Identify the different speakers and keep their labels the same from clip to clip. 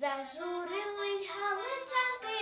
Speaker 1: Зажурились галичанки.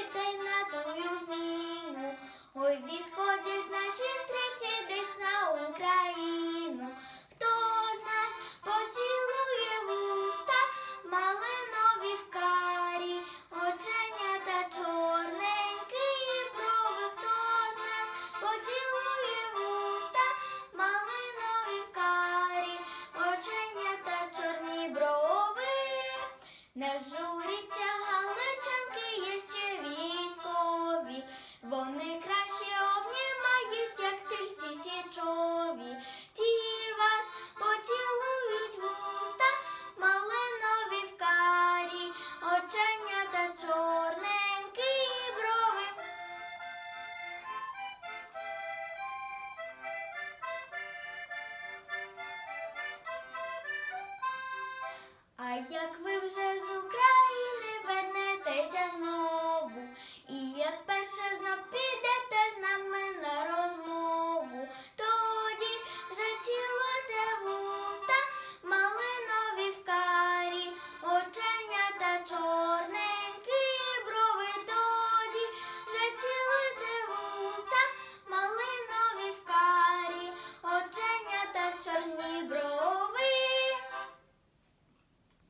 Speaker 1: Не журіться галичанки, є ще військові. Вони краще обнімають, як стрільці січові. Ті вас поцілують в уста, малинові в карі, оченята чорненькі брови. А як ви вже